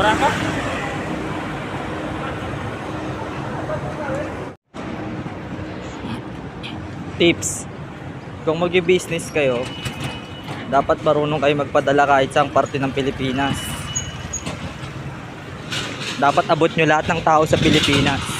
Berapa? Tips. Kung mag-business kayo, dapat marunong kayo magpadala kahit sa parte ng Pilipinas. Dapat abot nyo lahat ng tao sa Pilipinas.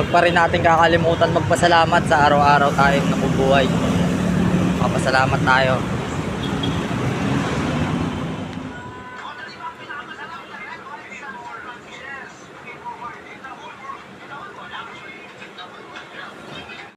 Huwag pa rin natin kakalimutan magpasalamat sa araw-araw tayong nabubuhay. Magpasalamat tayo.